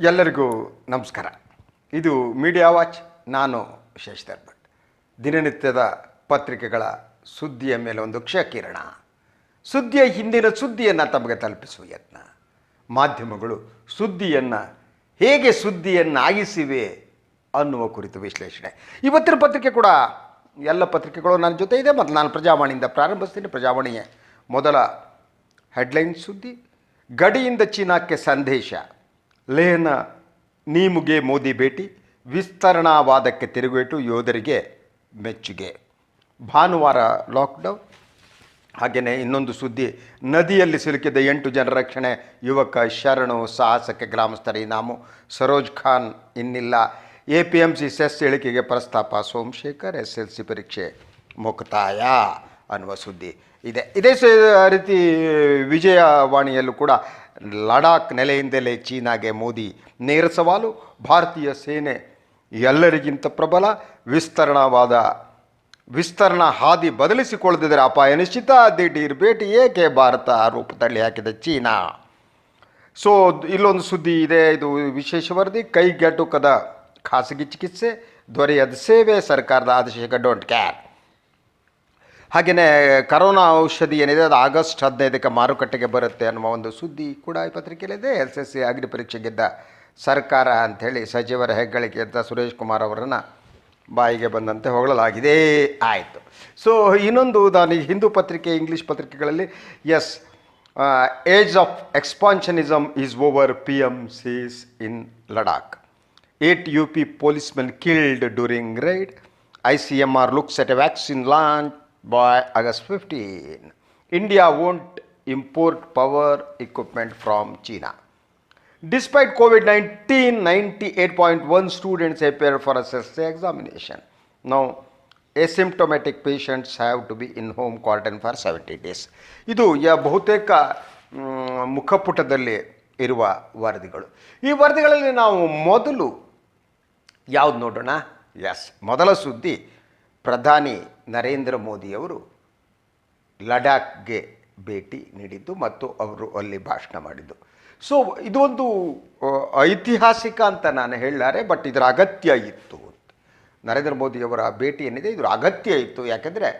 ಎಲ್ಲರಿಗೂ ನಮಸ್ಕಾರ. ಇದು ಮೀಡಿಯಾ ವಾಚ್ ನಾನು ಶಶಿಧರ್ ಭಟ್ ದಿನನಿತ್ಯದ ಪತ್ರಿಕೆಗಳ ಸುದ್ದಿಯ ಮೇಲೆ ಒಂದು ಕ್ಷಕಿರಣ ಸುದ್ದಿಯ ಹಿಂದಿನ ಸುದ್ದಿಯನ್ನು ತಮಗೆ ತಲುಪಿಸುವ ಯತ್ನ. ಮಾಧ್ಯಮಗಳು ಸುದ್ದಿಯನ್ನು ಹೇಗೆ ಸುದ್ದಿಯನ್ನಾಗಿಸಿವೆ ಅನ್ನುವ ಕುರಿತು ವಿಶ್ಲೇಷಣೆ. ಇವತ್ತಿನ ಪತ್ರಿಕೆ ಕೂಡ ಎಲ್ಲ ಪತ್ರಿಕೆಗಳು ನನ್ನ ಜೊತೆ ಇದೆ ಮತ್ತು ನಾನು ಪ್ರಜಾವಾಣಿಯಿಂದ ಪ್ರಾರಂಭಿಸ್ತೀನಿ. ಪ್ರಜಾವಾಣಿಯ ಮೊದಲ ಹೆಡ್ಲೈನ್ ಸುದ್ದಿ, ಗಡಿಯಿಂದ ಚೀನಾಕ್ಕೆ ಸಂದೇಶ. ಲೇಹ್ನ ನೀಮುಗೆ ಮೋದಿ ಭೇಟಿ, ವಿಸ್ತರಣಾವಾದಕ್ಕೆ ತಿರುಗೇಟು ಯೋಧರಿಗೆ ಮೆಚ್ಚುಗೆ. ಭಾನುವಾರ ಲಾಕ್ಡೌನ್ ಹಾಗೆಯೇ ಇನ್ನೊಂದು ಸುದ್ದಿ, ನದಿಯಲ್ಲಿ ಸಿಲುಕಿದ ಎಂಟು ಜನರ ರಕ್ಷಣೆ ಯುವಕ ಶರಣು ಸಾಹಸಕ್ಕೆ ಗ್ರಾಮಸ್ಥರ ಇನಾಮು ಸರೋಜ್ ಖಾನ್ ಇನ್ನಿಲ್ಲ. A P M C cess ಇಳಿಕೆಗೆ ಪ್ರಸ್ತಾಪ, ಸೋಮಶೇಖರ್ ಎಸ್ ಎಲ್ ಸಿ ಪರೀಕ್ಷೆ ಮುಕ್ತಾಯ ಅನ್ನುವ ಸುದ್ದಿ ಇದೆ. ಇದೇ ರೀತಿ ವಿಜಯವಾಣಿಯಲ್ಲೂ ಕೂಡ ಲಡಾಖ್ ನೆಲೆಯಿಂದಲೇ ಚೀನಾಗೆ ಮೋದಿ ನೇರ ಸವಾಲು, ಭಾರತೀಯ ಸೇನೆ ಎಲ್ಲರಿಗಿಂತ ಪ್ರಬಲ, ವಿಸ್ತರಣಾವಾದ, ವಿಸ್ತರಣಾ ಹಾದಿ ಬದಲಿಸಿಕೊಳ್ಳದಿದ್ದರೆ ಅಪಾಯ ನಿಶ್ಚಿತ, ದಿಢೀರ್ ಭೇಟಿ ಏಕೆ ಭಾರತ ತಳ್ಳಿ ಹಾಕಿದ ಚೀನಾ? ಸೊ ಇಲ್ಲೊಂದು ಸುದ್ದಿ ಇದೆ, ಇದು ವಿಶೇಷ ವರದಿ, ಕೈಗೆಟುಕದ ಖಾಸಗಿ ಚಿಕಿತ್ಸೆ, ದೊರೆಯದ ಸೇವೆ ಸರ್ಕಾರದ ಆದೇಶ ಡೋಂಟ್ ಕ್ಯಾರ್ ಹಾಗೆಯೇ ಕರೋನಾ ಔಷಧಿ ಏನಿದೆ, ಅದು ಆಗಸ್ಟ್ ಹದಿನೈದಕ್ಕೆ ಮಾರುಕಟ್ಟೆಗೆ ಬರುತ್ತೆ ಅನ್ನುವ ಒಂದು ಸುದ್ದಿ ಕೂಡ ಈ ಪತ್ರಿಕೆಯಲ್ಲಿದೆ. ಎಸ್ ಎಸ್ ಸಿ ಅಗ್ನಿ ಪರೀಕ್ಷೆಗಿದ್ದ ಸರ್ಕಾರ ಅಂಥೇಳಿ ಸಚಿವರ ಹೆಗ್ಗಳಿಕೆ ಅಂತ ಸುರೇಶ್ ಕುಮಾರ್ ಅವರನ್ನು ಬಾಯಿಗೆ ಬಂದಂತೆ ಹೊಗಳಲಾಗಿದೆ. ಆಯಿತು. ಸೊ ಇನ್ನೊಂದು ನಾನು ಹಿಂದೂ ಪತ್ರಿಕೆ ಇಂಗ್ಲೀಷ್ ಪತ್ರಿಕೆಗಳಲ್ಲಿ as age of expansionism is over P M sees in Ladakh eight U P policemen killed during raid I C M R looks at a vaccine launch by August fifteen India won't import power equipment from China. Despite COVID-19, 98.1 students appear for SSC examination. Now, asymptomatic patients have to be in home quarantine for 70 days. ಇದು ಯ ಬಹುತೇಕ ಮುಖಪುಟದಲ್ಲಿ ಇರುವ ವರದಿಗಳು ಈ ವರದಿಗಳಲ್ಲಿ ನಾವು ಮೊದಲು ಯಾವ್ದು ನೋಡೋಣ ಎಸ್ ಮೊದಲ ಸುದ್ದಿ ಪ್ರಧಾನಿ ನರೇಂದ್ರ ಮೋದಿಯವರು ಲಡಾಖ್ಗೆ ಭೇಟಿ ನೀಡಿದ್ದು ಮತ್ತು ಅವರು ಅಲ್ಲಿ ಭಾಷಣ ಮಾಡಿದ್ದು. ಸೊ ಇದೊಂದು ಐತಿಹಾಸಿಕ ಅಂತ ನಾನು ಹೇಳಲಾರೆ ಬಟ್ ಇದರ ಅಗತ್ಯ ಇತ್ತು ನರೇಂದ್ರ ಮೋದಿಯವರ ಭೇಟಿ ಏನಿದೆ ಇದರ ಅಗತ್ಯ ಇತ್ತು. ಯಾಕೆಂದರೆ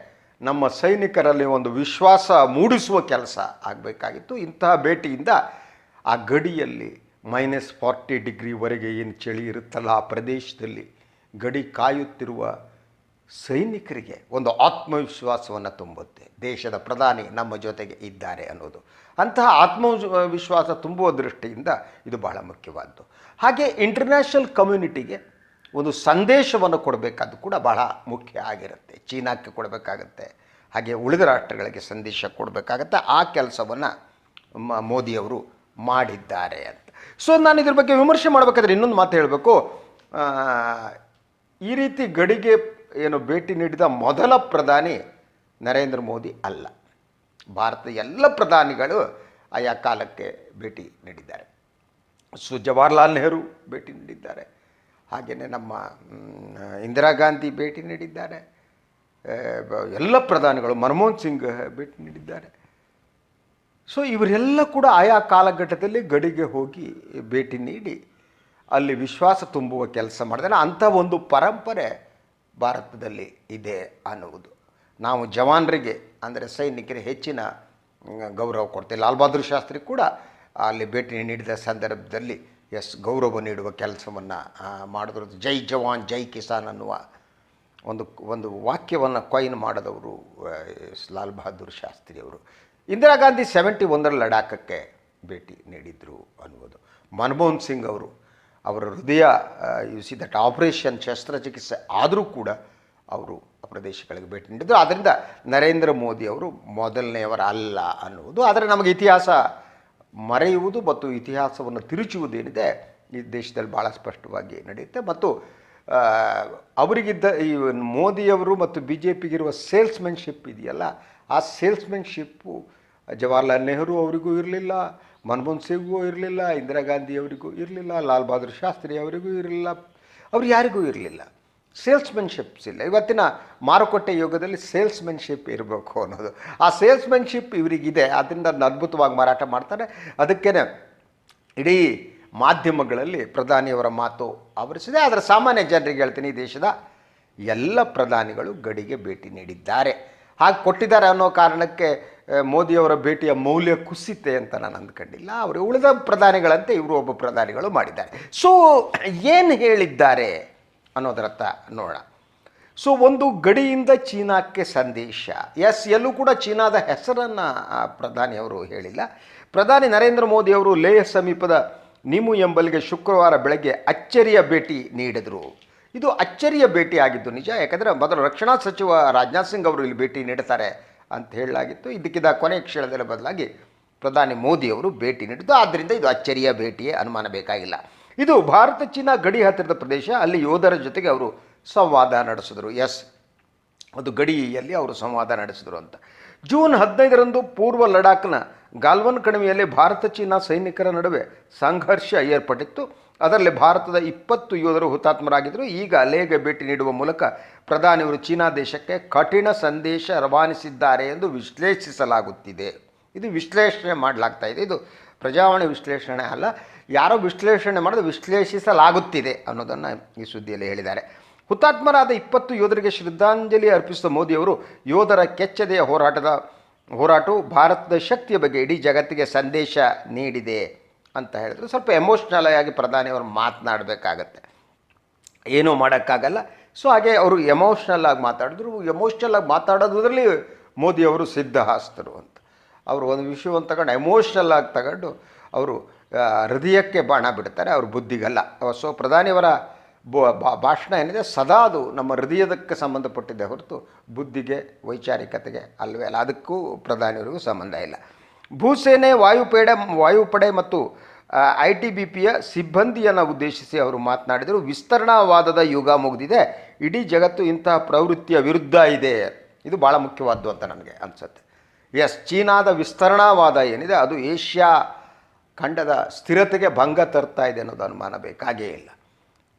ನಮ್ಮ ಸೈನಿಕರಲ್ಲಿ ಒಂದು ವಿಶ್ವಾಸ ಮೂಡಿಸುವ ಕೆಲಸ ಆಗಬೇಕಾಗಿತ್ತು. ಇಂತಹ ಭೇಟಿಯಿಂದ ಆ ಗಡಿಯಲ್ಲಿ ಮೈನಸ್ ಫಾರ್ಟಿ ಡಿಗ್ರಿವರೆಗೆ ಏನು ಚಳಿ ಇರುತ್ತಲ್ಲ ಆ ಪ್ರದೇಶದಲ್ಲಿ ಗಡಿ ಕಾಯುತ್ತಿರುವ ಸೈನಿಕರಿಗೆ ಒಂದು ಆತ್ಮವಿಶ್ವಾಸವನ್ನು ತುಂಬುತ್ತೆ. ದೇಶದ ಪ್ರಧಾನಿ ನಮ್ಮ ಜೊತೆಗೆ ಇದ್ದಾರೆ ಅನ್ನೋದು. ಅಂತಹ ಆತ್ಮವಿಶ್ವಾಸ ತುಂಬುವ ದೃಷ್ಟಿಯಿಂದ ಇದು ಬಹಳ ಮುಖ್ಯವಾದ್ದು. ಹಾಗೆ ಇಂಟರ್ನ್ಯಾಷನಲ್ ಕಮ್ಯುನಿಟಿಗೆ ಒಂದು ಸಂದೇಶವನ್ನು ಕೊಡಬೇಕಾದ್ದು ಕೂಡ ಬಹಳ ಮುಖ್ಯ ಆಗಿರುತ್ತೆ. ಚೀನಾಕ್ಕೆ ಕೊಡಬೇಕಾಗತ್ತೆ, ಹಾಗೆ ಉಳಿದ ರಾಷ್ಟ್ರಗಳಿಗೆ ಸಂದೇಶ ಕೊಡಬೇಕಾಗತ್ತೆ. ಆ ಕೆಲಸವನ್ನು ಮೋದಿಯವರು ಮಾಡಿದ್ದಾರೆ ಅಂತ. ಸೊ ನಾನು ಇದ್ರ ಬಗ್ಗೆ ವಿಮರ್ಶೆ ಮಾಡಬೇಕಾದ್ರೆ ಇನ್ನೊಂದು ಮಾತು ಹೇಳಬೇಕು. ಈ ರೀತಿ ಗಡಿಗೆ ಏನು ಭೇಟಿ ನೀಡಿದ ಮೊದಲ ಪ್ರಧಾನಿ ನರೇಂದ್ರ ಮೋದಿ ಅಲ್ಲ. ಭಾರತದ ಎಲ್ಲ ಪ್ರಧಾನಿಗಳು ಆಯಾ ಕಾಲಕ್ಕೆ ಭೇಟಿ ನೀಡಿದ್ದಾರೆ. ಸೊ ಜವಾಹರ್ಲಾಲ್ ನೆಹರು ಭೇಟಿ ನೀಡಿದ್ದಾರೆ. ಹಾಗೆಯೇ ನಮ್ಮ ಇಂದಿರಾ ಗಾಂಧಿ ಭೇಟಿ ನೀಡಿದ್ದಾರೆ. ಎಲ್ಲ ಪ್ರಧಾನಿಗಳು ಮನಮೋಹನ್ ಸಿಂಗ್ ಭೇಟಿ ನೀಡಿದ್ದಾರೆ. ಸೊ, ಇವರೆಲ್ಲ ಕೂಡ ಆಯಾ ಕಾಲಘಟ್ಟದಲ್ಲಿ ಗಡಿಗೆ ಹೋಗಿ ಭೇಟಿ ನೀಡಿ ಅಲ್ಲಿ ವಿಶ್ವಾಸ ತುಂಬುವ ಕೆಲಸ ಮಾಡಿದರೆ ಅಂಥ ಒಂದು ಪರಂಪರೆ ಭಾರತದಲ್ಲಿ ಇದೆ ಅನ್ನುವುದು. ನಾವು ಜವಾನರಿಗೆ, ಅಂದರೆ ಸೈನಿಕರಿಗೆ ಹೆಚ್ಚಿನ ಗೌರವ ಕೊಡ್ತೇವೆ ಲಾಲ್ ಬಹದ್ದೂರ್ ಶಾಸ್ತ್ರಿ ಕೂಡ ಅಲ್ಲಿ ಭೇಟಿ ನೀಡಿದ ಸಂದರ್ಭದಲ್ಲಿ, ಎಸ್, ಗೌರವ ನೀಡುವ ಕೆಲಸವನ್ನು ಮಾಡಿದ್ರು. ಜೈ ಜವಾನ್, ಜೈ ಕಿಸಾನ್ ಅನ್ನುವ ಒಂದು ಒಂದು ವಾಕ್ಯವನ್ನು ಕೊಯ್ನ್ ಮಾಡಿದವರು ಲಾಲ್ ಬಹದ್ದೂರ್ ಶಾಸ್ತ್ರಿಯವರು ಇಂದಿರಾ ಗಾಂಧಿ ಸೆವೆಂಟಿ ಒಂದರ ಲಡಾಖಕ್ಕೆ ಭೇಟಿ ನೀಡಿದರು ಅನ್ನುವುದು. ಮನಮೋಹನ್ ಸಿಂಗ್ ಅವರು ಅವರ ಹೃದಯ ಯು ಸಿ ದಟ್ ಆಪರೇಷನ್ ಶಸ್ತ್ರಚಿಕಿತ್ಸೆ ಆದರೂ ಕೂಡ ಅವರು ಪ್ರದೇಶಗಳಿಗೆ ಭೇಟಿ ನೀಡಿದರು. ಆದ್ದರಿಂದ ನರೇಂದ್ರ ಮೋದಿ ಅವರು ಮೊದಲನೆಯವರ ಅಲ್ಲ ಅನ್ನುವುದು. ಆದರೆ ನಮಗೆ ಇತಿಹಾಸ ಮರೆಯುವುದು ಮತ್ತು ಇತಿಹಾಸವನ್ನು ತಿರುಚುವುದೇನಿದೆ ಈ ದೇಶದಲ್ಲಿ ಭಾಳ ಸ್ಪಷ್ಟವಾಗಿ ನಡೆಯುತ್ತೆ. ಮತ್ತು ಅವರಿಗಿದ್ದ ಈ ಮೋದಿಯವರು ಮತ್ತು ಬಿ ಜೆ ಪಿಗಿರುವ ಸೇಲ್ಸ್ಮೆನ್ಶಿಪ್ ಇದೆಯಲ್ಲ, ಆ ಸೇಲ್ಸ್ಮೆನ್ಶಿಪ್ಪು ಜವಾಹರ್ಲಾಲ್ ನೆಹರು ಅವರಿಗೂ ಇರಲಿಲ್ಲ ಮನಮೋಹನ್ ಸಿಂಗ್ಗೂ ಇರಲಿಲ್ಲ, ಇಂದಿರಾ ಗಾಂಧಿಯವರಿಗೂ ಇರಲಿಲ್ಲ, ಲಾಲ್ ಬಹದ್ದೂರ್ ಶಾಸ್ತ್ರಿ ಅವರಿಗೂ ಇರಲಿಲ್ಲ, ಅವ್ರು ಯಾರಿಗೂ ಇರಲಿಲ್ಲ. ಸೇಲ್ಸ್ಮೆನ್ಶಿಪ್ಸ್ ಇಲ್ಲ. ಇವತ್ತಿನ ಮಾರುಕಟ್ಟೆ ಯುಗದಲ್ಲಿ ಸೇಲ್ಸ್ಮೆನ್ಶಿಪ್ ಇರಬೇಕು ಅನ್ನೋದು. ಆ ಸೇಲ್ಸ್ಮೆನ್ಶಿಪ್ ಇವರಿಗಿದೆ, ಅದರಿಂದ ಅದ್ಭುತವಾಗಿ ಮಾರಾಟ ಮಾಡ್ತಾರೆ. ಅದಕ್ಕೇ ಇಡೀ ಮಾಧ್ಯಮಗಳಲ್ಲಿ ಪ್ರಧಾನಿಯವರ ಮಾತು ಆವರಿಸಿದೆ. ಆದರೆ ಸಾಮಾನ್ಯ ಜನರಿಗೆ ಹೇಳ್ತೀನಿ ದೇಶದ ಎಲ್ಲ ಪ್ರಧಾನಿಗಳು ಗಡಿಗೆ ಭೇಟಿ ನೀಡಿದ್ದಾರೆ. ಹಾಗೆ ಕೊಟ್ಟಿದ್ದಾರೆ ಅನ್ನೋ ಕಾರಣಕ್ಕೆ ಮೋದಿಯವರ ಭೇಟಿಯ ಮೌಲ್ಯ ಕುಸಿತೆ ಅಂತ ನಾನು ಅಂದ್ಕೊಂಡಿಲ್ಲ. ಅವರು ಉಳಿದ ಪ್ರಧಾನಿಗಳಂತೆ ಇವರು ಒಬ್ಬ ಪ್ರಧಾನಿಗಳು ಮಾಡಿದ್ದಾರೆ. ಸೊ ಏನು ಹೇಳಿದ್ದಾರೆ ಅನ್ನೋದರತ್ತ ನೋಡೋಣ. ಸೊ ಒಂದು ಗಡಿಯಿಂದ ಚೀನಾಕ್ಕೆ ಸಂದೇಶ. ಎಸ್ ಎಲ್ಲೂ ಕೂಡ ಚೀನಾದ ಹೆಸರನ್ನು ಪ್ರಧಾನಿಯವರು ಹೇಳಿಲ್ಲ. ಪ್ರಧಾನಿ ನರೇಂದ್ರ ಮೋದಿಯವರು ಲೇಹ್ ಸಮೀಪದ ನಿಮು ಎಂಬಲ್ಲಿಗೆ ಶುಕ್ರವಾರ ಬೆಳಗ್ಗೆ ಅಚ್ಚರಿಯ ಭೇಟಿ ನೀಡಿದರು. ಇದು ಅಚ್ಚರಿಯ ಭೇಟಿ ಆಗಿದ್ದು ನಿಜ, ಯಾಕಂದರೆ ಮೊದಲು ರಕ್ಷಣಾ ಸಚಿವ ರಾಜನಾಥ್ ಸಿಂಗ್ ಅವರು ಇಲ್ಲಿ ಭೇಟಿ ನೀಡುತ್ತಾರೆ ಅಂತ ಹೇಳಲಾಗಿತ್ತು. ಇದಕ್ಕಿದ ಕೊನೆ ಕ್ಷಣದಲ್ಲಿ ಬದಲಾಗಿ ಪ್ರಧಾನಿ ಮೋದಿಯವರು ಭೇಟಿ ನೀಡಿದ್ದು. ಆದ್ದರಿಂದ ಇದು ಅಚ್ಚರಿಯ ಭೇಟಿಯೇ ಅನುಮಾನ ಬೇಕಾಗಿಲ್ಲ. ಇದು ಭಾರತ ಚೀನಾ ಗಡಿ ಹತ್ತಿರದ ಪ್ರದೇಶ. ಅಲ್ಲಿ ಯೋಧರ ಜೊತೆಗೆ ಅವರು ಸಂವಾದ ನಡೆಸಿದರು. ಎಸ್, ಅದು ಗಡಿಯಲ್ಲಿ ಅವರು ಸಂವಾದ ನಡೆಸಿದರು ಅಂತ. ಜೂನ್ ಹದಿನೈದರಂದು ಪೂರ್ವ ಲಡಾಖ್ನ ಗಾಲ್ವನ್ ಕಣಿವೆಯಲ್ಲಿ ಭಾರತ ಚೀನಾ ಸೈನಿಕರ ನಡುವೆ ಸಂಘರ್ಷ ಏರ್ಪಟ್ಟಿತ್ತು. ಅದರಲ್ಲಿ ಭಾರತದ ಇಪ್ಪತ್ತು ಯೋಧರು ಹುತಾತ್ಮರಾಗಿದ್ದರು. ಈಗ ಲೇಗೆ ಭೇಟಿ ನೀಡುವ ಮೂಲಕ ಪ್ರಧಾನಿಯವರು ಚೀನಾ ದೇಶಕ್ಕೆ ಕಠಿಣ ಸಂದೇಶ ರವಾನಿಸಿದ್ದಾರೆ ಎಂದು ವಿಶ್ಲೇಷಿಸಲಾಗುತ್ತಿದೆ. ಇದು ವಿಶ್ಲೇಷಣೆ ಮಾಡಲಾಗ್ತಾ ಇದೆ. ಇದು ಪ್ರಜಾವಾಣಿ ವಿಶ್ಲೇಷಣೆ ಅಲ್ಲ. ಯಾರೋ ವಿಶ್ಲೇಷಣೆ ಮಾಡೋದು ವಿಶ್ಲೇಷಿಸಲಾಗುತ್ತಿದೆ ಅನ್ನೋದನ್ನು ಈ ಸುದ್ದಿಯಲ್ಲಿ ಹೇಳಿದ್ದಾರೆ. ಹುತಾತ್ಮರಾದ ಇಪ್ಪತ್ತು ಯೋಧರಿಗೆ ಶ್ರದ್ಧಾಂಜಲಿ ಅರ್ಪಿಸಿದ ಮೋದಿಯವರು ಯೋಧರ ಕೆಚ್ಚದೆಯ ಹೋರಾಟದ ಹೋರಾಟವು ಭಾರತದ ಶಕ್ತಿಯ ಬಗ್ಗೆ ಇಡೀ ಜಗತ್ತಿಗೆ ಸಂದೇಶ ನೀಡಿದೆ ಅಂತ ಹೇಳಿದ್ರು ಸ್ವಲ್ಪ ಎಮೋಷ್ನಲ್ ಆಗಿ ಪ್ರಧಾನಿಯವರು ಮಾತನಾಡಬೇಕಾಗತ್ತೆ. ಏನೂ ಮಾಡೋಕ್ಕಾಗಲ್ಲ. ಸೊ ಹಾಗೆ ಅವರು ಎಮೋಷ್ನಲ್ ಆಗಿ ಮಾತಾಡಿದ್ರು. ಎಮೋಷ್ನಲ್ ಆಗಿ ಮಾತಾಡೋದ್ರಲ್ಲಿ ಮೋದಿಯವರು ಸಿದ್ಧ ಹಾಸ್ತರು ಅಂತ. ಅವರು ಒಂದು ವಿಷಯವನ್ನು ತಗೊಂಡು ಎಮೋಷ್ನಲ್ ಆಗಿ ತಗೊಂಡು ಅವರು ಹೃದಯಕ್ಕೆ ಬಾಣ ಬಿಡ್ತಾರೆ. ಅವ್ರ ಬುದ್ಧಿಗಲ್ಲ. ಸೊ ಪ್ರಧಾನಿಯವರ ಭಾಷಣ ಏನಿದೆ ಸದಾ ಅದು ನಮ್ಮ ಹೃದಯದಕ್ಕೆ ಸಂಬಂಧಪಟ್ಟಿದ್ದೆ ಹೊರತು ಬುದ್ಧಿಗೆ, ವೈಚಾರಿಕತೆಗೆ ಅಲ್ವೇ ಅಲ್ಲ. ಅದಕ್ಕೂ ಪ್ರಧಾನಿಯವರಿಗೂ ಸಂಬಂಧ ಇಲ್ಲ. ಭೂಸೇನೆ, ವಾಯುಪೇಡೆ, ವಾಯುಪಡೆ ಮತ್ತು ಐ ಟಿ ಬಿ ಪಿಯ ಸಿಬ್ಬಂದಿಯನ್ನು ಉದ್ದೇಶಿಸಿ ಅವರು ಮಾತನಾಡಿದರು, ವಿಸ್ತರಣಾವಾದದ ಯುಗ ಮುಗಿದಿದೆ, ಇಡೀ ಜಗತ್ತು ಇಂತಹ ಪ್ರವೃತ್ತಿಯ ವಿರುದ್ಧ ಇದೆ. ಇದು ಭಾಳ ಮುಖ್ಯವಾದ್ದು ಅಂತ ನನಗೆ ಅನಿಸುತ್ತೆ. ಎಸ್, ಚೀನಾದ ವಿಸ್ತರಣಾವಾದ ಏನಿದೆ, ಅದು ಏಷ್ಯಾ ಖಂಡದ ಸ್ಥಿರತೆಗೆ ಭಂಗ ತರ್ತಾ ಇದೆ ಅನ್ನೋದು ಅನುಮಾನ ಬೇಕಾಗೇ ಇಲ್ಲ.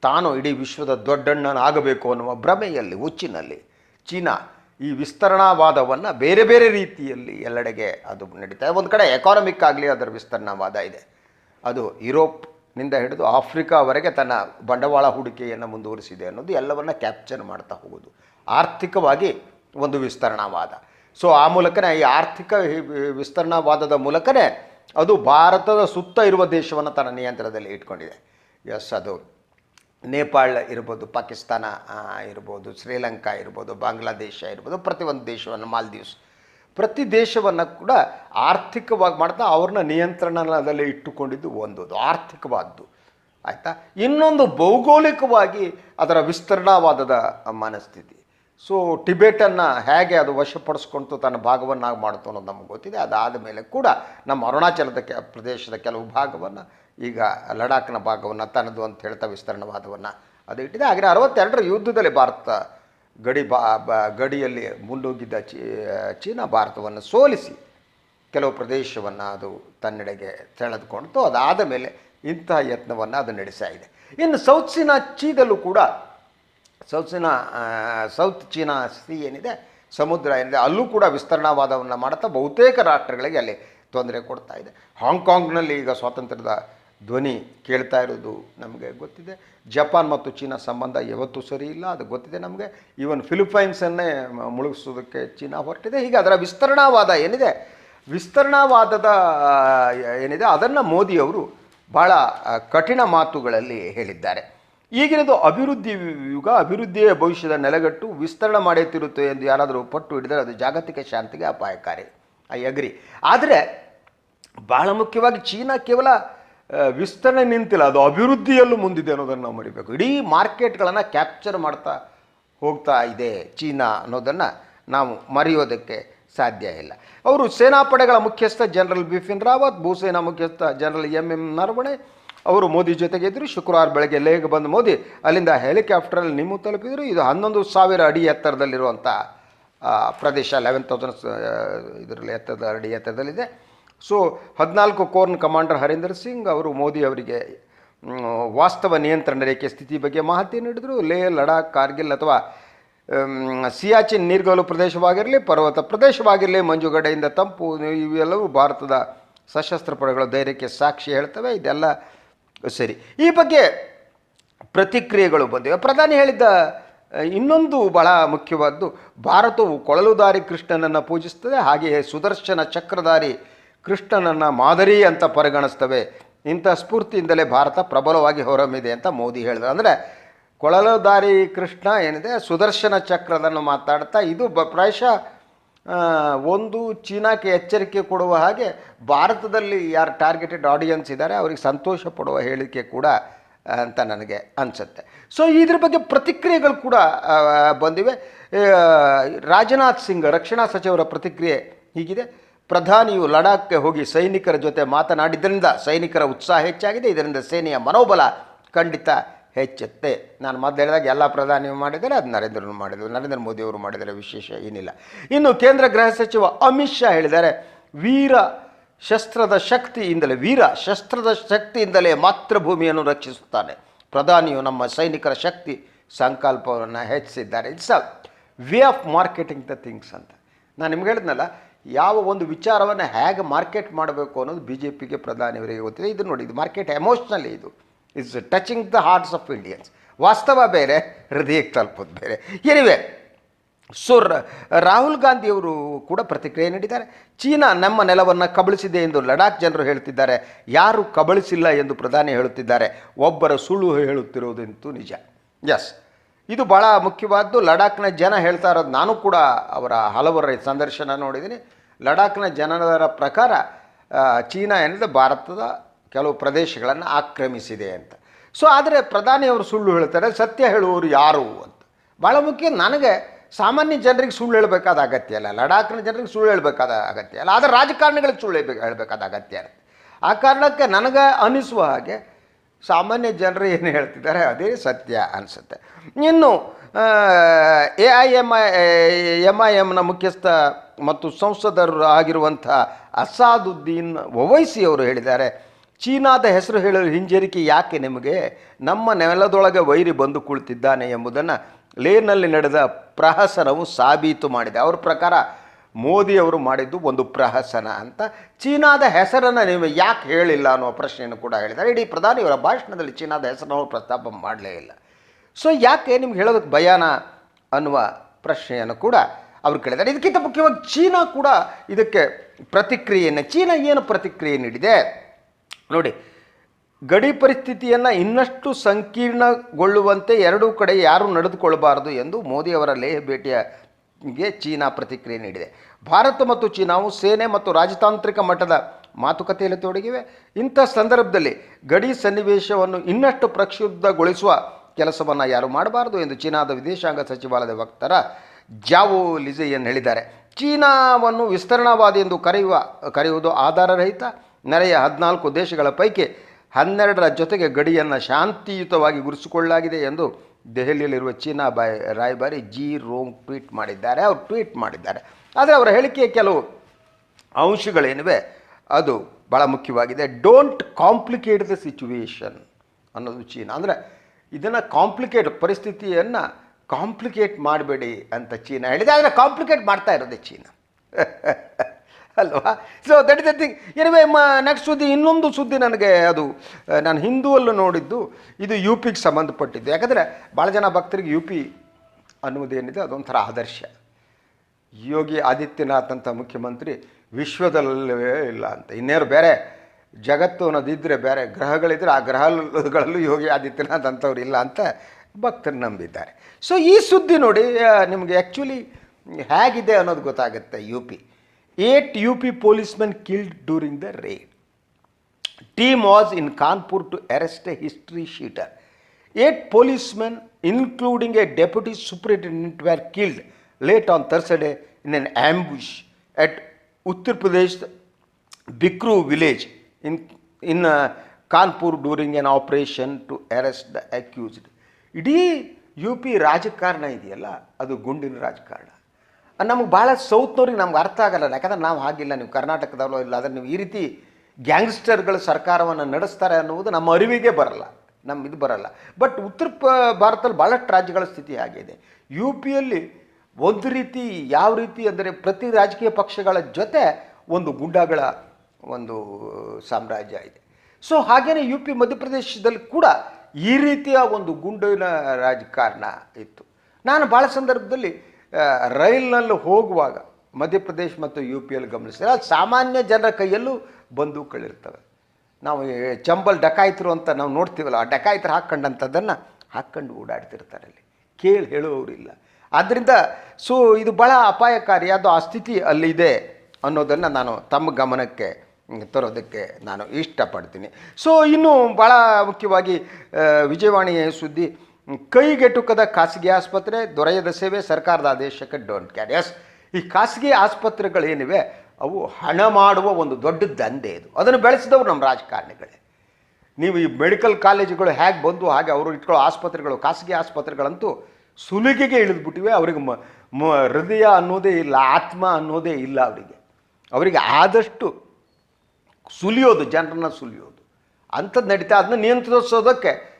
ತಾನು ಇಡೀ ವಿಶ್ವದ ದೊಡ್ಡಣ್ಣನಾಗಬೇಕು ಅನ್ನುವ ಭ್ರಮೆಯಲ್ಲಿ, ಹುಚ್ಚಿನಲ್ಲಿ ಚೀನಾ ಈ ವಿಸ್ತರಣಾವಾದವನ್ನು ಬೇರೆ ಬೇರೆ ರೀತಿಯಲ್ಲಿ ಎಲ್ಲೆಡೆಗೆ ಅದು ನಡೀತಾ ಒಂದು ಕಡೆ ಎಕಾನಮಿಕ್ ಆಗಲಿ ಅದರ ವಿಸ್ತರಣಾವಾದ ಇದೆ. ಅದು ಯುರೋಪ್ನಿಂದ ಹಿಡಿದು ಆಫ್ರಿಕಾವರೆಗೆ ತನ್ನ ಬಂಡವಾಳ ಹೂಡಿಕೆಯನ್ನು ಮುಂದುವರಿಸಿದೆ ಅನ್ನೋದು ಎಲ್ಲವನ್ನ ಕ್ಯಾಪ್ಚರ್ ಮಾಡ್ತಾ ಹೋಗೋದು. ಆರ್ಥಿಕವಾಗಿ ಒಂದು ವಿಸ್ತರಣಾವಾದ. ಸೊ ಆ ಮೂಲಕನೇ ಈ ಆರ್ಥಿಕ ವಿಸ್ತರಣಾವಾದದ ಮೂಲಕನೇ ಅದು ಭಾರತದ ಸುತ್ತ ಇರುವ ದೇಶವನ್ನು ತನ್ನ ನಿಯಂತ್ರಣದಲ್ಲಿ ಇಟ್ಕೊಂಡಿದೆ. ಎಸ್ ಅದು ನೇಪಾಳ ಇರ್ಬೋದು, ಪಾಕಿಸ್ತಾನ ಇರ್ಬೋದು, ಶ್ರೀಲಂಕಾ ಇರ್ಬೋದು, ಬಾಂಗ್ಲಾದೇಶ ಇರ್ಬೋದು ಪ್ರತಿಯೊಂದು ದೇಶವನ್ನು, ಮಾಲ್ದೀವ್ಸ್, ಪ್ರತಿ ದೇಶವನ್ನು ಕೂಡ ಆರ್ಥಿಕವಾಗಿ ಮಾಡ್ತಾ ಅವ್ರನ್ನ ನಿಯಂತ್ರಣದಲ್ಲಿ ಇಟ್ಟುಕೊಂಡಿದ್ದು ಒಂದು ಆರ್ಥಿಕವಾದ್ದು, ಆಯಿತಾ? ಇನ್ನೊಂದು ಭೌಗೋಳಿಕವಾಗಿ ಅದರ ವಿಸ್ತರಣಾವಾದದ ಮನಸ್ಥಿತಿ. ಸೊ ಟಿಬೇಟನ್ನು ಹೇಗೆ ಅದು ವಶಪಡಿಸ್ಕೊಂಡು ತನ್ನ ಭಾಗವನ್ನಾಗಿ ಮಾಡ್ತು ಅನ್ನೋದು ನಮ್ಗೆ ಗೊತ್ತಿದೆ. ಅದಾದ ಮೇಲೆ ಕೂಡ ನಮ್ಮ ಅರುಣಾಚಲದ ಕೆ, ಪ್ರದೇಶದ ಕೆಲವು ಭಾಗವನ್ನು, ಈಗ ಲಡಾಖ್ನ ಭಾಗವನ್ನು, ತನ್ನದು ಅಂತ ಹೇಳ್ತಾ ವಿಸ್ತರಣವಾದವನ್ನು ಅದು ಇಟ್ಟಿದೆ. ಹಾಗೆ ಅರವತ್ತೆರಡರ ಯುದ್ಧದಲ್ಲಿ ಭಾರತ ಗಡಿ ಬಾ ಗಡಿಯಲ್ಲಿ ಮುಂದೋಗಿದ್ದ ಚೀ, ಚೀನಾ ಭಾರತವನ್ನು ಸೋಲಿಸಿ ಕೆಲವು ಪ್ರದೇಶವನ್ನು ಅದು ತನ್ನೆಡೆಗೆ ತೆಳೆದುಕೊಂಡಿತು. ಅದಾದ ಮೇಲೆ ಇಂತಹ ಯತ್ನವನ್ನು ಅದು ನಡೆಸ್ತಾ ಇದೆ. ಇನ್ನು ಸೌತ್ ಚೀನಾ ಚೀದಲ್ಲೂ ಕೂಡ ಸೌತ್ ಚೀನಾ ಆ, ಸೌತ್ ಚೀನಾ ಸಿ ಏನಿದೆ ಸಮುದ್ರ ಏನಿದೆ ಅಲ್ಲೂ ಕೂಡ ವಿಸ್ತರಣಾವಾದವನ್ನು ಮಾಡುತ್ತಾ ಬಹುತೇಕ ರಾಷ್ಟ್ರಗಳಿಗೆ ಅಲ್ಲಿ ತೊಂದರೆ ಕೊಡ್ತಾ ಇದೆ. ಹಾಂಗ್ಕಾಂಗ್ನಲ್ಲಿ ಈಗ ಸ್ವಾತಂತ್ರ್ಯದ ಧ್ವನಿ ಕೇಳ್ತಾ ಇರೋದು ನಮಗೆ ಗೊತ್ತಿದೆ. ಜಪಾನ್ ಮತ್ತು ಚೀನಾ ಸಂಬಂಧ ಯಾವತ್ತೂ ಸರಿ ಇಲ್ಲ ಅದು ಗೊತ್ತಿದೆ ನಮಗೆ. ಈವನ್ ಫಿಲಿಪೈನ್ಸನ್ನೇ ಮುಳುಗಿಸೋದಕ್ಕೆ ಚೀನಾ ಹೊರಟಿದೆ. ಹೀಗೆ ಅದರ ವಿಸ್ತರಣಾವಾದ ಏನಿದೆ ವಿಸ್ತರಣಾವಾದದ ಏನಿದೆ ಅದನ್ನು ಮೋದಿಯವರು ಭಾಳ ಕಠಿಣ ಮಾತುಗಳಲ್ಲಿ ಹೇಳಿದ್ದಾರೆ. ಈಗಿನದು ಅಭಿವೃದ್ಧಿ ಯುಗ, ಅಭಿವೃದ್ಧಿಯ ಭವಿಷ್ಯದ ನೆಲೆಗಟ್ಟು ವಿಸ್ತರಣೆ ಮಾಡುತ್ತಿರುತ್ತೆ ಎಂದು ಯಾರಾದರೂ ಪಟ್ಟು ಹಿಡಿದರೆ ಅದು ಜಾಗತಿಕ ಶಾಂತಿಗೆ ಅಪಾಯಕಾರಿ. I agree. ಆದರೆ ಬಹಳ ಮುಖ್ಯವಾಗಿ ಚೀನಾ ಕೇವಲ ವಿಸ್ತರಣೆ ನಿಂತಿಲ್ಲ, ಅದು ಅಭಿವೃದ್ಧಿಯಲ್ಲೂ ಮುಂದಿದೆ ಅನ್ನೋದನ್ನು ನಾವು ಮರಿಬೇಕು. ಇಡೀ ಮಾರ್ಕೆಟ್ಗಳನ್ನು ಕ್ಯಾಪ್ಚರ್ ಮಾಡ್ತಾ ಹೋಗ್ತಾ ಇದೆ ಚೀನಾ ಅನ್ನೋದನ್ನು ನಾವು ಮರೆಯೋದಕ್ಕೆ ಸಾಧ್ಯ ಇಲ್ಲ. ಅವರು ಸೇನಾಪಡೆಗಳ ಮುಖ್ಯಸ್ಥ ಜನರಲ್ ಬಿಪಿನ್ ರಾವತ್, ಭೂಸೇನಾ ಮುಖ್ಯಸ್ಥ ಜನರಲ್ ಎಂ ಎಂ ನರವಣೆ ಅವರು ಮೋದಿ ಜೊತೆಗೆ ಇದ್ದರು ಶುಕ್ರವಾರ ಬೆಳಗ್ಗೆ ಲೇಹ್ಗೆ ಬಂದ ಮೋದಿ, ಅಲ್ಲಿಂದ ಹೆಲಿಕಾಪ್ಟರಲ್ಲಿ ನಿಮ್ಮ ತಲುಪಿದರು. ಇದು ಹನ್ನೊಂದು ಸಾವಿರ ಅಡಿ ಎತ್ತರದಲ್ಲಿರುವಂಥ ಪ್ರದೇಶ ಲೆವೆನ್ ತೌಸಂಡ್ ಇದರಲ್ಲಿ ಎತ್ತರದ ಅಡಿ ಎತ್ತರದಲ್ಲಿದೆ. ಸೊ ಹದಿನಾಲ್ಕು ಕೋರ್ನ್ ಕಮಾಂಡರ್ ಹರೀಂದರ್ ಸಿಂಗ್ ಅವರು ಮೋದಿ ಅವರಿಗೆ ವಾಸ್ತವ ನಿಯಂತ್ರಣ ರೇಖೆ ಸ್ಥಿತಿ ಬಗ್ಗೆ ಮಾಹಿತಿ ನೀಡಿದರು. ಲೇ, ಲಡಾಖ್, ಕಾರ್ಗಿಲ್ ಅಥವಾ ಸಿಯಾಚಿನ್ ನೀರ್ಗಲು ಪ್ರದೇಶವಾಗಿರಲಿ, ಪರ್ವತ ಪ್ರದೇಶವಾಗಿರಲಿ ಮಂಜುಗಡೆಯಿಂದ ತಂಪು ಇವೆಲ್ಲವೂ ಭಾರತದ ಸಶಸ್ತ್ರ ಪಡೆಗಳ ಧೈರ್ಯಕ್ಕೆ ಸಾಕ್ಷಿ ಹೇಳ್ತವೆ. ಇದೆಲ್ಲ ಸರಿ. ಈ ಬಗ್ಗೆ ಪ್ರತಿಕ್ರಿಯೆಗಳು ಬಂದಿವೆ. ಪ್ರಧಾನಿ ಹೇಳಿದ್ದ ಇನ್ನೊಂದು ಬಹಳ ಮುಖ್ಯವಾದ್ದು, ಭಾರತವು ಕೊಳಲುದಾರಿ ಕೃಷ್ಣನನ್ನು ಪೂಜಿಸ್ತದೆ, ಹಾಗೆಯೇ ಸುದರ್ಶನ ಚಕ್ರಧಾರಿ ಕೃಷ್ಣನನ್ನು ಮಾದರಿ ಅಂತ ಪರಿಗಣಿಸ್ತವೆ. ಇಂಥ ಸ್ಫೂರ್ತಿಯಿಂದಲೇ ಭಾರತ ಪ್ರಬಲವಾಗಿ ಹೊರಮಿದೆ ಅಂತ ಮೋದಿ ಹೇಳಿದ್ರು. ಅಂದರೆ ಕೊಳಲುದಾರಿ ಕೃಷ್ಣ ಏನಿದೆ, ಸುದರ್ಶನ ಚಕ್ರದನ್ನು ಮಾತಾಡ್ತಾ, ಇದು ಬ ಪ್ರಾಯಶಃ ಒಂದು ಚೀನಾಕ್ಕೆ ಎಚ್ಚರಿಕೆ ಕೊಡುವ ಹಾಗೆ ಭಾರತದಲ್ಲಿ ಯಾರು ಟಾರ್ಗೆಟೆಡ್ ಆಡಿಯನ್ಸ್ ಇದ್ದಾರೆ, ಅವರಿಗೆ ಸಂತೋಷ ಪಡುವ ಹೇಳಿಕೆ ಕೂಡ ಅಂತ ನನಗೆ ಅನಿಸುತ್ತೆ. ಸೊ ಇದ್ರ ಬಗ್ಗೆ ಪ್ರತಿಕ್ರಿಯೆಗಳು ಕೂಡ ಬಂದಿವೆ. ರಾಜನಾಥ್ ಸಿಂಗ್, ರಕ್ಷಣಾ ಸಚಿವರ ಪ್ರತಿಕ್ರಿಯೆ ಹೀಗಿದೆ. ಪ್ರಧಾನಿಯು ಲಡಾಖ್ಗೆ ಹೋಗಿ ಸೈನಿಕರ ಜೊತೆ ಮಾತನಾಡಿದ್ದರಿಂದ ಸೈನಿಕರ ಉತ್ಸಾಹ ಹೆಚ್ಚಾಗಿದೆ. ಇದರಿಂದ ಸೇನೆಯ ಮನೋಬಲ ಖಂಡಿತ ಹೆಚ್ಚುತ್ತೆ. ನಾನು ಮೊದಲು ಹೇಳಿದಾಗ ಎಲ್ಲ ಪ್ರಧಾನಿಯು ಮಾಡಿದರೆ ಅದು ನರೇಂದ್ರನು ಮಾಡಿದರು ನರೇಂದ್ರ ಮೋದಿಯವರು ಮಾಡಿದರೆ ವಿಶೇಷ ಏನಿಲ್ಲ. ಇನ್ನು ಕೇಂದ್ರ ಗೃಹ ಸಚಿವ ಅಮಿತ್ ಶಾ ಹೇಳಿದ್ದಾರೆ, ವೀರ ಶಸ್ತ್ರದ ಶಕ್ತಿಯಿಂದಲೇ, ವೀರ ಶಸ್ತ್ರದ ಶಕ್ತಿಯಿಂದಲೇ ಮಾತೃಭೂಮಿಯನ್ನು ರಕ್ಷಿಸುತ್ತಾನೆ. ಪ್ರಧಾನಿಯು ನಮ್ಮ ಸೈನಿಕರ ಶಕ್ತಿ ಸಂಕಲ್ಪವನ್ನು ಹೆಚ್ಚಿಸಿದ್ದಾರೆ. It's a way of marketing the things ಅಂತ. ನಾನು ನಿಮ್ಗೆ ಹೇಳಿದ್ನಲ್ಲ, ಯಾವ ಒಂದು ವಿಚಾರವನ್ನು ಹೇಗೆ ಮಾರ್ಕೆಟ್ ಮಾಡಬೇಕು ಅನ್ನೋದು ಬಿ ಜೆ ಪಿಗೆ ಪ್ರಧಾನಿಯವರಿಗೆ ಗೊತ್ತಿದೆ. ಇದು ನೋಡಿ, ಇದು ಮಾರ್ಕೆಟ್ ಎಮೋಷ್ನಲಿ ಇದು. It's touching the hearts of Indians ವಾಸ್ತವ ಬೇರೆ, ಹೃದಯಕ್ಕೆ ತಲುಪೋದು ಬೇರೆ. ಎನಿವೆ ಸೊ ರಾಹುಲ್ ಗಾಂಧಿಯವರು ಕೂಡ ಪ್ರತಿಕ್ರಿಯೆ ನೀಡಿದ್ದಾರೆ. ಚೀನಾ ನಮ್ಮ ನೆಲವನ್ನು ಕಬಳಿಸಿದೆ ಎಂದು ಲಡಾಖ್ ಜನರು ಹೇಳ್ತಿದ್ದಾರೆ ಯಾರು ಕಬಳಿಸಿಲ್ಲ ಎಂದು ಪ್ರಧಾನಿ ಹೇಳುತ್ತಿದ್ದಾರೆ. ಒಬ್ಬರ ಸುಳ್ಳು ಹೇಳುತ್ತಿರುವುದಂತೂ ನಿಜ. ಎಸ್ ಇದು ಭಾಳ ಮುಖ್ಯವಾದ್ದು. ಲಡಾಖ್ನ ಜನ ಹೇಳ್ತಾ ಇರೋದು, ನಾನು ಕೂಡ ಅವರ ಹಲವರ ಸಂದರ್ಶನ ನೋಡಿದ್ದೀನಿ. ಲಡಾಖ್ನ ಜನರ ಪ್ರಕಾರ ಚೀನಾ ಏನಿದೆ ಭಾರತದ ಕೆಲವು ಪ್ರದೇಶಗಳನ್ನು ಆಕ್ರಮಿಸಿದೆ ಅಂತ. ಸೊ ಆದರೆ ಪ್ರಧಾನಿಯವರು ಸುಳ್ಳು ಹೇಳ್ತಾರೆ, ಸತ್ಯ ಹೇಳುವವರು ಯಾರು ಅಂತ. ಭಾಳ ಮುಖ್ಯ, ನನಗೆ ಸಾಮಾನ್ಯ ಜನರಿಗೆ ಸುಳ್ಳು ಹೇಳಬೇಕಾದ ಅಗತ್ಯ ಇಲ್ಲ. ಲಡಾಖ್ನ ಜನರಿಗೆ ಸುಳ್ಳು ಹೇಳಬೇಕಾದ ಅಗತ್ಯ ಇಲ್ಲ. ಆದರೆ ರಾಜಕಾರಣಿಗಳಿಗೆ ಸುಳ್ಳು ಹೇಳ್ಬೇಕು, ಹೇಳಬೇಕಾದ ಅಗತ್ಯ ಇರುತ್ತೆ. ಆ ಕಾರಣಕ್ಕೆ ನನಗೆ ಅನಿಸುವ ಹಾಗೆ ಸಾಮಾನ್ಯ ಜನರು ಏನು ಹೇಳ್ತಿದ್ದಾರೆ, ಅದೇ ಸತ್ಯ ಅನಿಸುತ್ತೆ. ಇನ್ನು A I M I M I ಎಮ್ನ ಮುಖ್ಯಸ್ಥ ಮತ್ತು ಸಂಸದರು ಆಗಿರುವಂಥ ಅಸಾದುದ್ದೀನ್ ಒವೈಸಿ ಅವರು ಹೇಳಿದ್ದಾರೆ ಚೀನಾದ ಹೆಸರು ಹೇಳಲು ಹಿಂಜರಿಕೆ ಯಾಕೆ ನಿಮಗೆ? ನಮ್ಮ ನೆಲದೊಳಗೆ ವೈರಿ ಬಂದು ಕುಳಿತಿದ್ದಾನೆ ಎಂಬುದನ್ನು ಲೇನಲ್ಲಿ ನಡೆದ ಪ್ರಹಸನವು ಸಾಬೀತು ಮಾಡಿದೆ. ಅವರ ಪ್ರಕಾರ ಮೋದಿಯವರು ಮಾಡಿದ್ದು ಒಂದು ಪ್ರಹಸನ ಅಂತ. ಚೀನಾದ ಹೆಸರನ್ನು ನೀವು ಯಾಕೆ ಹೇಳಿಲ್ಲ ಅನ್ನೋ ಪ್ರಶ್ನೆಯನ್ನು ಕೂಡ ಹೇಳಿದ್ದಾರೆ. ಇಡೀ ಪ್ರಧಾನಿಯವರ ಭಾಷಣದಲ್ಲಿ ಚೀನಾದ ಹೆಸರನ್ನು ಪ್ರಸ್ತಾಪ ಮಾಡಲೇ ಇಲ್ಲ. ಸೊ ಯಾಕೆ ನಿಮ್ಗೆ ಹೇಳೋದಕ್ಕೆ ಭಯಾನ ಅನ್ನುವ ಪ್ರಶ್ನೆಯನ್ನು ಕೂಡ ಅವರು ಕೇಳಿದ್ದಾರೆ. ಇದಕ್ಕಿಂತ ಮುಖ್ಯವಾಗಿ ಚೀನಾ ಕೂಡ ಇದಕ್ಕೆ ಪ್ರತಿಕ್ರಿಯೆಯನ್ನು, ಚೀನಾ ಏನು ಪ್ರತಿಕ್ರಿಯೆ ನೀಡಿದೆ? ನೋಡಿ, ಗಡಿ ಪರಿಸ್ಥಿತಿಯನ್ನು ಇನ್ನಷ್ಟು ಸಂಕೀರ್ಣಗೊಳ್ಳುವಂತೆ ಎರಡೂ ಕಡೆ ಯಾರೂ ನಡೆದುಕೊಳ್ಳಬಾರದು ಎಂದು ಮೋದಿಯವರ ಲೇಹ್ ಭೇಟಿಯಗೆ ಚೀನಾ ಪ್ರತಿಕ್ರಿಯೆ ನೀಡಿದೆ. ಭಾರತ ಮತ್ತು ಚೀನಾವು ಸೇನೆ ಮತ್ತು ರಾಜತಾಂತ್ರಿಕ ಮಟ್ಟದ ಮಾತುಕತೆಯಲ್ಲಿ ತೊಡಗಿವೆ. ಇಂಥ ಸಂದರ್ಭದಲ್ಲಿ ಗಡಿ ಸನ್ನಿವೇಶವನ್ನು ಇನ್ನಷ್ಟು ಪ್ರಕ್ಷುಬ್ಧಗೊಳಿಸುವ ಕೆಲಸವನ್ನು ಯಾರು ಮಾಡಬಾರದು ಎಂದು ಚೀನಾದ ವಿದೇಶಾಂಗ ಸಚಿವಾಲಯದ ವಕ್ತಾರ ಜಾವೋ ಲಿಜೆಯನ್ ಹೇಳಿದ್ದಾರೆ. ಚೀನಾವನ್ನು ವಿಸ್ತರಣಾವಾದಿ ಎಂದು ಕರೆಯುವ, ಕರೆಯುವುದು ಆಧಾರರಹಿತ. ನೆರೆಯ ಹದಿನಾಲ್ಕು ದೇಶಗಳ ಪೈಕಿ ಹನ್ನೆರಡರ ಜೊತೆಗೆ ಗಡಿಯನ್ನು ಶಾಂತಿಯುತವಾಗಿ ಗುರುಸಿಕೊಳ್ಳಲಾಗಿದೆ ಎಂದು ದೆಹಲಿಯಲ್ಲಿರುವ ಚೀನಾ ಬಾಯ್ ರಾಯಭಾರಿ ಜಿ ರೋಂಗ್ ಟ್ವೀಟ್ ಮಾಡಿದ್ದಾರೆ. ಅವರು ಟ್ವೀಟ್ ಮಾಡಿದ್ದಾರೆ. ಆದರೆ ಅವರ ಹೇಳಿಕೆಯ ಕೆಲವು ಅಂಶಗಳೇನಿವೆ? ಅದು ಭಾಳ ಮುಖ್ಯವಾಗಿದೆ. ಡೋಂಟ್ ಕಾಂಪ್ಲಿಕೇಟ್ ದ ಸಿಚುವೇಶನ್ ಅನ್ನೋದು ಚೀನಾ. ಅಂದರೆ ಇದನ್ನು ಕಾಂಪ್ಲಿಕೇಟ್ ಪರಿಸ್ಥಿತಿಯನ್ನು ಕಾಂಪ್ಲಿಕೇಟ್ ಮಾಡಬೇಡಿ ಅಂತ ಚೀನಾ ಹೇಳಿದೆ. ಆದರೆ ಕಾಂಪ್ಲಿಕೇಟ್ ಮಾಡ್ತಾ ಇರೋದೇ ಚೀನಾ. ಅಲ್ವಾ? So that is the thing anyway ಮ ನೆಕ್ಸ್ಟ್ ಸುದ್ದಿ, ಇನ್ನೊಂದು ಸುದ್ದಿ ನನಗೆ ಅದು ನಾನು ಹಿಂದೂವಲ್ಲೂ ನೋಡಿದ್ದು, ಇದು ಯು ಪಿಗೆ ಸಂಬಂಧಪಟ್ಟಿದ್ದು. ಯಾಕಂದರೆ ಭಾಳ ಜನ ಭಕ್ತರಿಗೆ ಯು ಪಿ ಅನ್ನುವುದೇನಿದೆ ಅದೊಂಥರ ಆದರ್ಶ. ಯೋಗಿ ಆದಿತ್ಯನಾಥ್ ಅಂತ ಮುಖ್ಯಮಂತ್ರಿ ವಿಶ್ವದಲ್ಲೇ ಇಲ್ಲ ಅಂತ. ಇನ್ನೇನು ಬೇರೆ, ಜಗತ್ತು ಅನ್ನೋದಿದ್ದರೆ ಬೇರೆ ಗ್ರಹಗಳಿದ್ದರೆ ಆ ಗ್ರಹಗಳಲ್ಲೂ ಯೋಗಿ ಆದಿತ್ಯನಾಥ್ ಅಂಥವ್ರು ಇಲ್ಲ ಅಂತ ಭಕ್ತರು ನಂಬಿದ್ದಾರೆ. ಸೊ ಈ ಸುದ್ದಿ ನೋಡಿ ನಿಮಗೆ ಆ್ಯಕ್ಚುಲಿ ಹೇಗಿದೆ ಅನ್ನೋದು ಗೊತ್ತಾಗುತ್ತೆ U P eight U P policemen killed during the raid team was in Kanpur to arrest a history sheeter. Eight policemen, including a deputy superintendent, were killed late on Thursday in an ambush at Uttar Pradesh Bikru village in, in uh, Kanpur during an operation to arrest the accused. ಇಡೀ U P ರಾಜಕಾರಣ ಇದೆಯಲ್ಲ ಅದು ಗುಂಡಿನ ರಾಜಕಾರಣ ನಮಗೆ ಭಾಳ ಸೌತ್ನವ್ರಿಗೆ ನಮ್ಗೆ ಅರ್ಥ ಆಗಲ್ಲ ಯಾಕಂದ್ರೆ ನಾವು ಹಾಗಿಲ್ಲ. ನೀವು ಕರ್ನಾಟಕದಲ್ಲೋ ಇಲ್ಲ, ಆದರೆ ನೀವು ಈ ರೀತಿ ಗ್ಯಾಂಗ್ಸ್ಟರ್ಗಳು ಸರ್ಕಾರವನ್ನು ನಡೆಸ್ತಾರೆ ಅನ್ನುವುದು ನಮ್ಮ ಅರಿವಿಗೆ ಬರಲ್ಲ. ನಮ್ಮ ಇದು ಬರಲ್ಲ. ಬಟ್ ಉತ್ತರ ಭಾರತದಲ್ಲಿ ಭಾಳಷ್ಟು ರಾಜ್ಯಗಳ ಸ್ಥಿತಿ ಆಗಿದೆ. ಯು ಪಿಯಲ್ಲಿ ಒಂದು ರೀತಿ, ಯಾವ ರೀತಿ ಅಂದರೆ ಪ್ರತಿ ರಾಜಕೀಯ ಪಕ್ಷಗಳ ಜೊತೆ ಒಂದು ಗುಂಡಾಗಳ ಒಂದು ಸಾಮ್ರಾಜ್ಯ ಇದೆ. ಸೊ ಹಾಗೆಯೇ ಯು ಪಿ ಮಧ್ಯಪ್ರದೇಶದಲ್ಲಿ ಕೂಡ ಈ ರೀತಿಯ ಒಂದು ಗುಂಡಿನ ರಾಜಕಾರಣ ಇತ್ತು. ನಾನು ಭಾಳ ಸಂದರ್ಭದಲ್ಲಿ ರೈಲ್ನಲ್ಲಿ ಹೋಗುವಾಗ ಮಧ್ಯಪ್ರದೇಶ ಮತ್ತು ಯು ಪಿಯಲ್ಲಿ ಗಮನಿಸಿದ್ರೆ ಅಲ್ಲಿ ಸಾಮಾನ್ಯ ಜನರ ಕೈಯಲ್ಲೂ ಬಂದೂಕಗಳಿರ್ತವೆ. ನಾವು ಚಂಬಲ್ ಡಕಾಯಿತರು ಅಂತ ನಾವು ನೋಡ್ತೀವಲ್ಲ, ಆ ಡಕಾಯಿತರು ಹಾಕ್ಕೊಂಡಂಥದ್ದನ್ನು ಹಾಕ್ಕೊಂಡು ಓಡಾಡ್ತಿರ್ತಾರೆ ಅಲ್ಲಿ. ಕೇಳಿ ಹೇಳುವವರಿಲ್ಲ ಆದ್ದರಿಂದ ಸೊ, ಇದು ಭಾಳ ಅಪಾಯಕಾರಿ, ಅದು ಆ ಸ್ಥಿತಿ ಅಲ್ಲಿದೆ ಅನ್ನೋದನ್ನು ನಾನು ತಮ್ಮ ಗಮನಕ್ಕೆ ತರೋದಕ್ಕೆ ನಾನು ಇಷ್ಟಪಡ್ತೀನಿ. ಸೊ, ಇನ್ನು ಭಾಳ ಮುಖ್ಯವಾಗಿ ವಿಜಯವಾಣಿಯ ಸುದ್ದಿ ಕೈಗೆಟುಕದ ಖಾಸಗಿ ಆಸ್ಪತ್ರೆ, ದೊರೆಯದ ಸೇವೆ ಸರ್ಕಾರದ ಆದೇಶಕ್ಕೆ ಡೋಂಟ್ ಕ್ಯಾರ್ ಎಸ್ ಈ ಖಾಸಗಿ ಆಸ್ಪತ್ರೆಗಳೇನಿವೆ, ಅವು ಹಣ ಮಾಡುವ ಒಂದು ದೊಡ್ಡ ದಂಧೆ ಇದು. ಅದನ್ನು ಬೆಳೆಸಿದವರು ನಮ್ಮ ರಾಜಕಾರಣಿಗಳೇ. ನೀವು ಈ ಮೆಡಿಕಲ್ ಕಾಲೇಜುಗಳು ಹೇಗೆ ಬಂದು ಹಾಗೆ ಅವರು ಇಟ್ಕೊಳ್ಳೋ ಆಸ್ಪತ್ರೆಗಳು, ಖಾಸಗಿ ಆಸ್ಪತ್ರೆಗಳಂತೂ ಸುಲಿಗೆಗೆ ಇಳಿದ್ಬಿಟ್ಟಿವೆ. ಅವರಿಗೆ ಮ, ಹೃದಯ ಅನ್ನೋದೇ ಇಲ್ಲ, ಆತ್ಮ ಅನ್ನೋದೇ ಇಲ್ಲ ಅವರಿಗೆ. ಅವರಿಗೆ ಆದಷ್ಟು ಸುಲಿಯೋದು, ಜನರನ್ನ ಸುಲಿಯೋದು. ಅಂಥದ್ದು ನಡೀತಾ, ಅದನ್ನ ನಿಯಂತ್ರಿಸೋದಕ್ಕೆ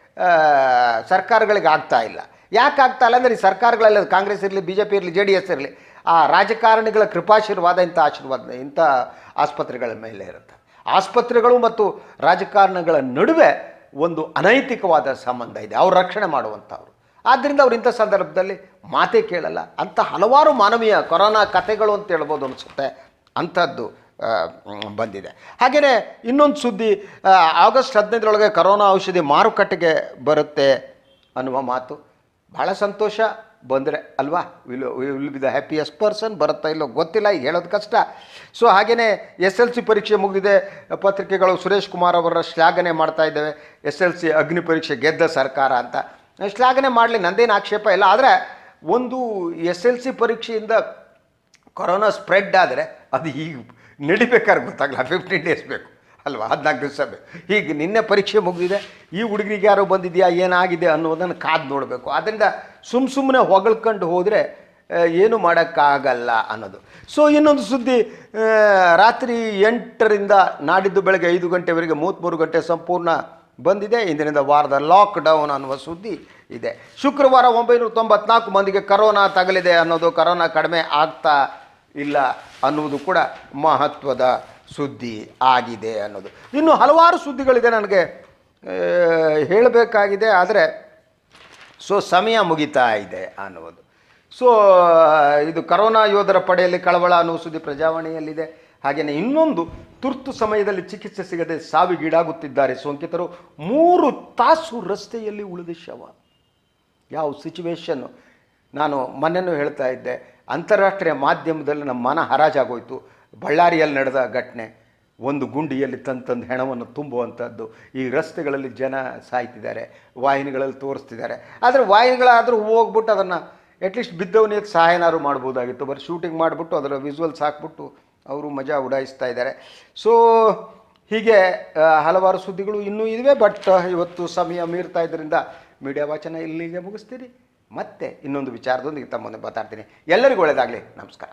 ಸರ್ಕಾರಗಳಿಗೆ ಆಗ್ತಾ ಇಲ್ಲ. ಯಾಕೆ ಆಗ್ತಾ ಇಲ್ಲ ಅಂದರೆ ಈ ಸರ್ಕಾರಗಳಲ್ಲಿ ಕಾಂಗ್ರೆಸ್ ಇರಲಿ ಬಿ ಜೆ ಪಿ ಇರಲಿ, ಜೆ ಡಿ ಎಸ್ ಇರಲಿ, ಆ ರಾಜಕಾರಣಿಗಳ ಕೃಪಾಶೀರ್ವಾದ, ಇಂಥ ಆಶೀರ್ವಾದ, ಇಂಥ ಆಸ್ಪತ್ರೆಗಳ ಮೇಲೆ ಇರುತ್ತೆ. ಆಸ್ಪತ್ರೆಗಳು ಮತ್ತು ರಾಜಕಾರಣಗಳ ನಡುವೆ ಒಂದು ಅನೈತಿಕವಾದ ಸಂಬಂಧ ಇದೆ. ಅವ್ರು ರಕ್ಷಣೆ ಮಾಡುವಂಥವ್ರು. ಆದ್ದರಿಂದ ಅವ್ರು ಇಂಥ ಸಂದರ್ಭದಲ್ಲಿ ಮಾತೇ ಕೇಳಲ್ಲ. ಅಂಥ ಹಲವಾರು ಮಾನವೀಯ ಕೊರೋನಾ ಕಥೆಗಳು ಅಂತ ಹೇಳ್ಬೋದು ಅನಿಸುತ್ತೆ. ಅಂಥದ್ದು ಬಂದಿದೆ. ಹಾಗೆಯೇ ಇನ್ನೊಂದು ಸುದ್ದಿ ಆಗಸ್ಟ್ ಹದಿನೈದರೊಳಗೆ ಕರೋನಾ ಔಷಧಿ ಮಾರುಕಟ್ಟೆಗೆ ಬರುತ್ತೆ ಅನ್ನುವ ಮಾತು. ಭಾಳ ಸಂತೋಷ ಬಂದರೆ, ಅಲ್ವಾ? Will will be the happiest person, ಬರುತ್ತಾ ಇಲ್ಲೋ ಗೊತ್ತಿಲ್ಲ ಹೇಳೋದು ಕಷ್ಟ. ಸೊ ಹಾಗೆಯೇ ಎಸ್ ಎಲ್ ಸಿ ಪರೀಕ್ಷೆ ಮುಗಿದಿದೆ. ಪತ್ರಿಕೆಗಳು ಸುರೇಶ್ ಕುಮಾರ್ ಅವರ ಶ್ಲಾಘನೆ ಮಾಡ್ತಾ ಇದ್ದೇವೆ. ಎಸ್ ಎಲ್ ಸಿ ಅಗ್ನಿ ಪರೀಕ್ಷೆ ಗೆದ್ದ ಸರ್ಕಾರ ಅಂತ. ಶ್ಲಾಘನೆ ಮಾಡಲಿ, ನಂದೇನು ಆಕ್ಷೇಪ ಇಲ್ಲ. ಆದರೆ, ಒಂದು ಎಸ್ ಎಲ್ ಸಿ ಪರೀಕ್ಷೆಯಿಂದ ಕೊರೋನಾ ಸ್ಪ್ರೆಡ್ ಆದರೆ ಅದು ಈಗ ನಡಿಬೇಕಾದ್ರೆ ಗೊತ್ತಾಗಲ್ಲ ಫಿಫ್ಟೀನ್ ಡೇಸ್ ಬೇಕು. ಅಲ್ವಾ? ಹದಿನಾಲ್ಕು ದಿವಸ ಬೇಕು. ಹೀಗೆ ನಿನ್ನೆ ಪರೀಕ್ಷೆ ಮುಗಿದಿದೆ. ಈ ಹುಡುಗರಿಗೆ ಯಾರೋ ಬಂದಿದೆಯಾ, ಏನಾಗಿದೆ ಅನ್ನೋದನ್ನು ಕಾದು ನೋಡಬೇಕು. ಆದ್ದರಿಂದ ಸುಮ್ಮ ಸುಮ್ಮನೆ ಹೊಗಳ್ಕೊಂಡು ಹೋದರೆ ಏನು ಮಾಡೋಕ್ಕಾಗಲ್ಲ ಅನ್ನೋದು. ಸೊ ಇನ್ನೊಂದು ಸುದ್ದಿ ರಾತ್ರಿ ಎಂಟರಿಂದ ನಾಡಿದ್ದು ಬೆಳಗ್ಗೆ ಐದು ಗಂಟೆವರೆಗೆ ಮೂವತ್ತ್ಮೂರು ಗಂಟೆ ಸಂಪೂರ್ಣ ಬಂದಿದೆ. ಇಂದಿನಿಂದ ವಾರದ ಲಾಕ್ಡೌನ್ ಅನ್ನುವ ಸುದ್ದಿ ಇದೆ. ಶುಕ್ರವಾರ ಒಂಬೈನೂರ ತೊಂಬತ್ನಾಲ್ಕು ಮಂದಿಗೆ ಕರೋನಾ ತಗಲಿದೆ ಅನ್ನೋದು. ಕರೋನಾ ಕಡಿಮೆ ಆಗ್ತಾ ಇಲ್ಲ ಅನ್ನುವುದು ಕೂಡ ಮಹತ್ವದ ಸುದ್ದಿ ಆಗಿದೆ ಅನ್ನೋದು. ಇನ್ನು ಹಲವಾರು ಸುದ್ದಿಗಳಿದೆ ನನಗೆ ಹೇಳಬೇಕಾಗಿದೆ, ಆದರೆ, ಸೊ, ಸಮಯ ಮುಗಿತಾ ಇದೆ ಅನ್ನುವುದು. ಸೊ, ಇದು ಕರೋನಾ ಯೋಧರ ಪಡೆಯಲ್ಲಿ ಕಳವಳ ಅನ್ನುವ ಸುದ್ದಿ ಪ್ರಜಾವಾಣಿಯಲ್ಲಿದೆ. ಹಾಗೆಯೇ ಇನ್ನೊಂದು ತುರ್ತು ಸಮಯದಲ್ಲಿ ಚಿಕಿತ್ಸೆ ಸಿಗದೆ ಸಾವಿಗೀಡಾಗುತ್ತಿದ್ದಾರೆ ಸೋಂಕಿತರು. ಮೂರು ತಾಸು ರಸ್ತೆಯಲ್ಲಿ ಉಳಿದ ಶವ. ಯಾವ ಸಿಚುವೇಶನ್ನು ನಾನು ಮೊನ್ನೆನೂ ಹೇಳ್ತಾ ಇದ್ದೆ ಅಂತಾರಾಷ್ಟ್ರೀಯ ಮಾಧ್ಯಮದಲ್ಲಿ ನಮ್ಮ ಮನ ಹರಾಜಾಗೋಯಿತು. ಬಳ್ಳಾರಿಯಲ್ಲಿ ನಡೆದ ಘಟನೆ, ಒಂದು ಗುಂಡಿಯಲ್ಲಿ ತಂದು ತಂದು ಹೆಣವನ್ನು ತುಂಬುವಂಥದ್ದು. ಈ ರಸ್ತೆಗಳಲ್ಲಿ ಜನ ಸಾಯ್ತಿದ್ದಾರೆ, ವಾಹಿನಿಗಳಲ್ಲಿ ತೋರಿಸ್ತಿದ್ದಾರೆ. ಆದರೆ ವಾಹಿನಿಗಳಾದರೂ ಹೋಗ್ಬಿಟ್ಟು ಅದನ್ನು ಅಟ್ಲೀಸ್ಟ್ ಬಿದ್ದವನಿಗೆ ಸಹಾಯನಾರು ಮಾಡ್ಬೋದಾಗಿತ್ತು. ಬರೀ ಶೂಟಿಂಗ್ ಮಾಡಿಬಿಟ್ಟು ಅದರ ವಿಜುವಲ್ಸ್ ಹಾಕ್ಬಿಟ್ಟು ಅವರು ಮಜಾ ಉಡಾಯಿಸ್ತಾ ಇದ್ದಾರೆ. ಸೊ ಹೀಗೆ ಹಲವಾರು ಸುದ್ದಿಗಳು ಇನ್ನೂ ಇವೆ ಬಟ್ ಇವತ್ತು ಸಮಯ ಮೀರ್ತಾ ಇದರಿಂದ ಮೀಡಿಯಾ ವಾಚನ ಇಲ್ಲಿಗೆ ಮುಗಿಸ್ತೀರಿ. ಮತ್ತೆ ಇನ್ನೊಂದು ವಿಚಾರದೊಂದಿಗೆ ತಮ್ಮನ್ನು ಮಾತಾಡ್ತೀನಿ. ಎಲ್ಲರಿಗೂ ಒಳ್ಳೆಯದಾಗಲಿ ನಮಸ್ಕಾರ.